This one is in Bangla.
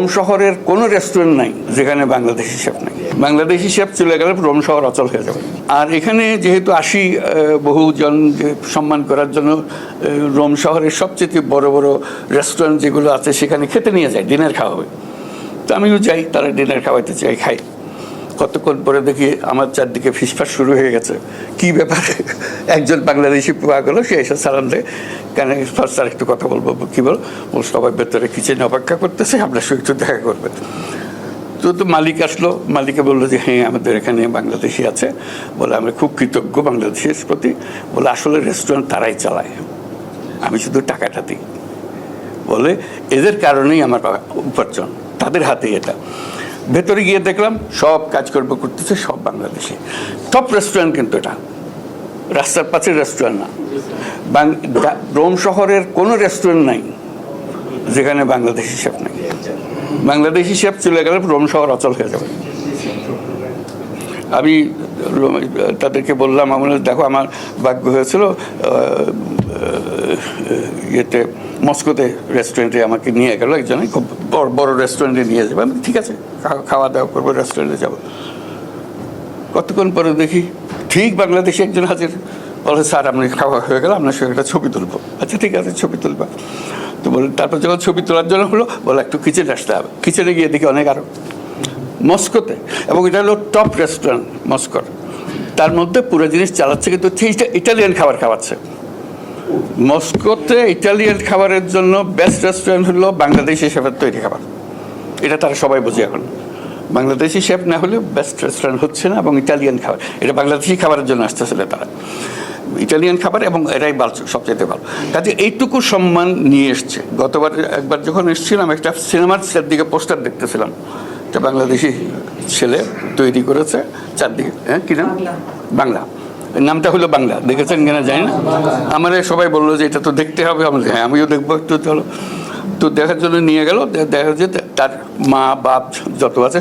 রোম শহরের কোনো রেস্টুরেন্ট নাই, যেখানে বাংলাদেশি শেফ নাই। বাংলাদেশি শেফ চলে গেলে রোম শহর অচল হয়ে যাবে। আর এখানে যেহেতু আসি বহুজন সম্মান করার জন্য রোম শহরের সবচেয়ে বড় বড় রেস্টুরেন্ট যেগুলো আছে, সেখানে খেতে নিয়ে যায় ডিনার খাওয়া হবে তো আমিও যাই, তারা ডিনার খাওয়াইতে চাই খাই। কতক্ষণ পরে দেখি আমার চারদিকে ফিসফাস শুরু হয়ে গেছে। কি ব্যাপার? একজন বাংলাদেশি পাওয়া গেলো সে এসে সালাম দেয় কেন ফার্স্ট একটু কথা বলব কি বল? সবাই ভেতরে কিচেনে অপেক্ষা করতেছে আপনার সঙ্গে একটু দেখা করবে। তো তো মালিক আসলো, মালিকে বলল যে হ্যাঁ আমাদের এখানে বাংলাদেশি আছে। বলে, আমরা খুব কৃতজ্ঞ বাংলাদেশের প্রতি। বলে, আসলে রেস্টুরেন্ট তারাই চালায়। আমি শুধু টাকাটা দিই। বলে, এদের কারণেই আমার উপার্জন। তাদের হাতে এটা। ভেতরে গিয়ে দেখলাম, সব কাজকর্ম করতেছে সব বাংলাদেশি। টপ রেস্টুরেন্ট কিন্তু এটা। রাস্তার পাশের রেস্টুরেন্ট না। রোম শহরের কোনো রেস্টুরেন্ট নাই, যেখানে বাংলাদেশি শেফ নাই। বাংলাদেশি শেফ চলে গেলে রোম শহর অচল হয়ে যাবে। আমি তাদেরকে বললাম আমার দেখো, আমার ভাগ্য হয়েছিল ইয়েতে, মস্কোতে রেস্টুরেন্টে আমাকে নিয়ে গেল একজনে, খুব বড় বড় রেস্টুরেন্টে নিয়ে যাবে। আমি ঠিক আছে খাওয়া দাওয়া করব রেস্টুরেন্টে যাব। কতক্ষণ পরে দেখি ঠিক বাংলাদেশে একজন হাজির। বলে, স্যার, আপনি খাওয়া হয়ে গেল, আপনার সঙ্গে একটা ছবি তুলবো। আচ্ছা ঠিক আছে, ছবি তুলবা। তো বলে, তারপর যখন ছবি তোলার জন্য হলো, বলে, একটু কিচেনে আসতে হবে। কিচেনে গিয়ে দেখি অনেক আরও। মস্কোতে। এবং এটা হলো টপ রেস্টুরেন্ট মস্কোর। তার মধ্যে পুরো জিনিস চালাচ্ছে, কিন্তু সেইটা ইটালিয়ান খাবার খাওয়াচ্ছে। মস্কোতে ইটালিয়ান খাবারের জন্য বেস্ট রেস্টুরেন্ট হলো বাংলাদেশি শেফের তৈরি খাবার। এটা তারা সবাই বোঝে এখন। বাংলাদেশি শেফ না হলে বেস্ট রেস্টুরেন্ট হচ্ছে না এবং ইটালিয়ান খাবার। এটা বাংলাদেশি খাবারের জন্য আসতেছিল তারা ইটালিয়ান খাবার এবং এরাই ভালো সবচেয়ে ভালো। কাজে এইটুকু সম্মান নিয়ে এসছে। গতবার একবার যখন এসেছিলাম একটা সিনেমার দিকে পোস্টার দেখতেছিলাম। একটা বাংলাদেশি ছেলে তৈরি করেছে চারদিকে। হ্যাঁ কি নাম? বাংলা। নামটা হলো বাংলা। দেখেছেন কিনা জানি না। আমার সবাই বলল যে এটা তো দেখতে হবে। আমি হ্যাঁ আমিও দেখব একটু চলো তো দেখার জন্য নিয়ে গেল। দেখা যায় তার মা বাপ যত আছে